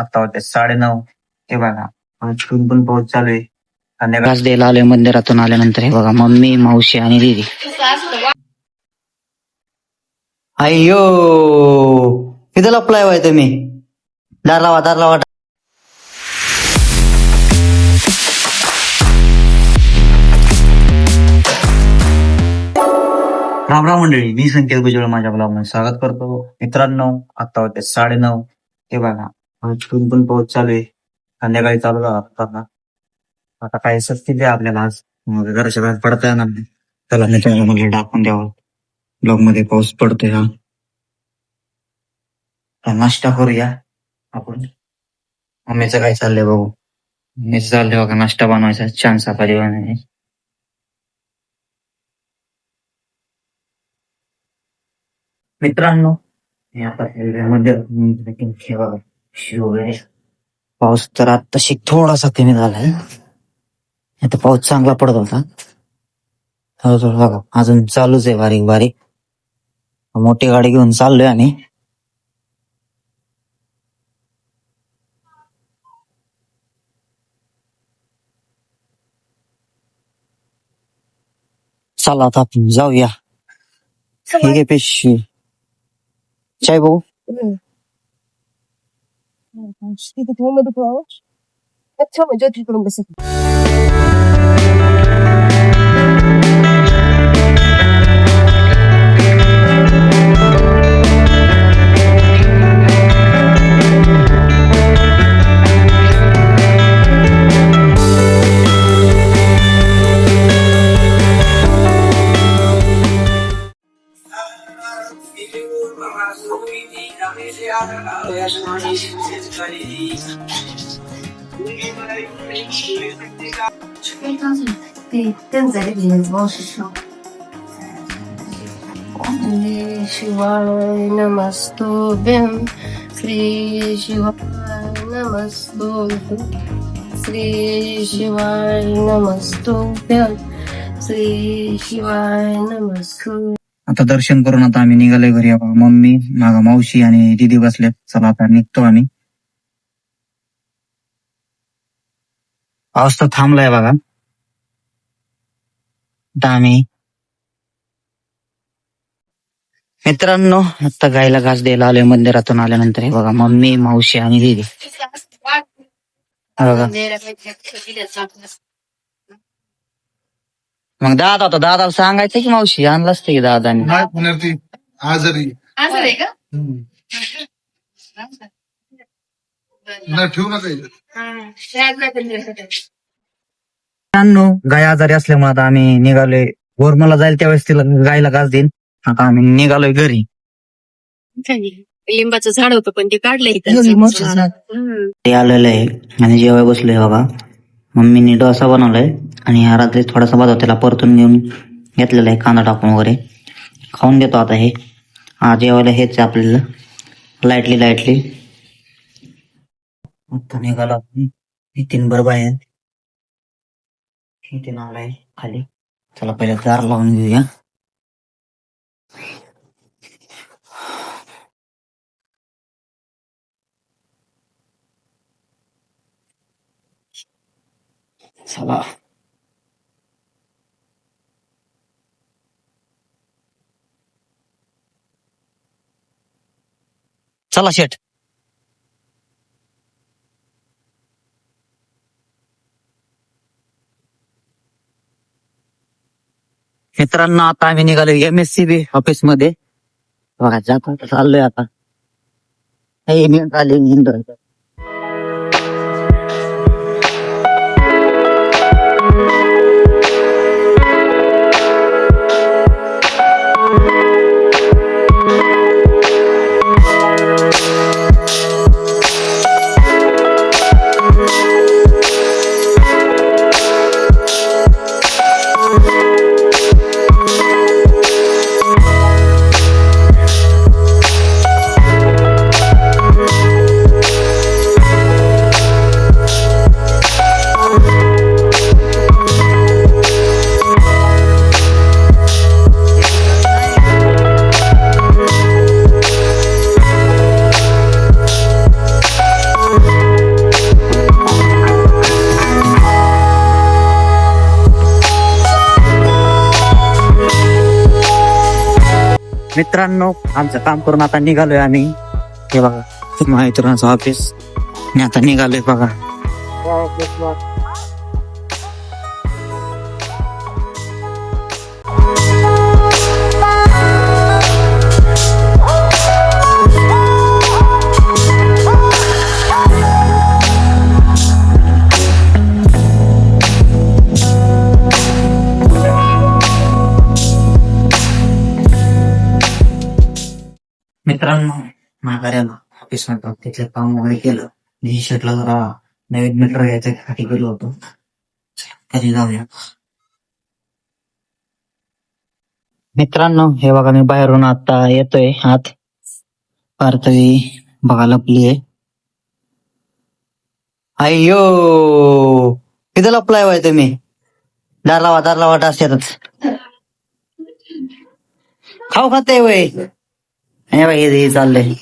आता होते साडे नऊ हे बघा आज पण पाऊस चालू आहे. संध्याकाळ द्यायला आलोय मंदिरातून आल्यानंतर हे बघा मम्मी मावशी आणि दीदी. अय्यो किती लपलाय बाय तुम्ही? दार लावा दार लावा राम राम मंडळी मी संकेत भुजबळ माझ्या ब्लॉगमध्ये स्वागत करतो. मित्रांनो आता होते साडे नऊ हे बघा आज पण पाऊस चालू आहे. संध्याकाळी चालू झाला आता. आता काय सस्ती द्या आपल्याला आज. घराच्या बाहेर पडता येणार नाही. त्याला मी तुम्हाला टाकून द्यावं. ब्लॉगमध्ये पाऊस पडतोय हा. नाश्ता करूया आपण. मम्मीचं काय चाललंय बघू. मीच चाललंय बघा नाश्ता बनवायचा. छान सफारी बनवायची मित्रांनो हे आता रेल्वेमध्ये पाऊस तर आत्ताशी थोडासा कमी झालाय. आता पाऊस चांगला पडत होता. बघा अजून चालूच आहे बारीक बारीक. मोठी गाडी घेऊन चाललोय आणि चला आता आपण जाऊया. ठीक आहे पेशी. चाय भाऊ. Dit is 100 euro. Het zal me dit kunnen beslissen. jadi belum besar.对，更在里面往是说。शिवाय नमस्तुभ्यं श्री शिवाय नमस्तुभ्यं श्री शिवाय नमस्तुभ्यं श्री शिवाय नमस्तु आता दर्शन करून आता आम्ही निघालोय घरी बाबा मम्मी मागा मावशी आणि दिदी बसल्यात चला आता निघतो आम्ही पाऊस तर थांबलाय बघा. आम्ही मित्रांनो आता गायला घास द्यायला आलोय मंदिरातून आल्यानंतर. हे बघा मम्मी मावशी आणि दिदी. बघा. मग दादा होता दादाला सांगायचं की मावशी? आणलं असतं की दादाने? आहे का. नाही ठेवू नका इथे. मित्रांनो गाय आजारी असल्यामुळे आता आम्ही निघालोय. गोरमाला जाईल त्यावेळेस तिला गायला घास देईन. आता आम्ही निघालोय घरी. लिंबाचं झाड होतं पण ते काढलंय ते आलेलं आहे आणि जेवाय बसलोय बाबा. मम्मीने डोसा बनवलाय. आणि ह्या रात्री थोडासा भात त्याला परतून घेऊन घेतलेला आहे कांदा टाकून वगैरे. खाऊन देतो आता हे. हा जेवायला हेच आहे आपल्याला. लाईटली लाईटली आता निघालो आपण नितीन बरोबर आहे नितीन आलाय खाली चला पहिले दार लावून घेऊया चला चला शेट मित्रांनो आता आम्ही निघालो एम एस सी बी ऑफिसमध्ये. बघा जातो आता चाललोय आता. हे निघाले मित्रांनो आमचं काम करून आता निघालोय आम्ही. हे बघा महावितरणाचं ऑफिस आणि आता निघालोय बघा. मित्रांनो माघाऱ्याला ऑफिसमध्ये तिथलं काम वगैरे केलं. मी शर्टला जरा नवीन मीटर घ्यायच्यासाठी गेलो होतो. कधी जाऊया. मित्रांनो हे बघा मी बाहेरून आता येतोय आत. पार्थवी बघा लपली आहे. अय्यो! किती लपलाय बाय तुम्ही? दार लावा दार लावा टास येतात. खाऊ खाते वय हे बाई हे चाललंय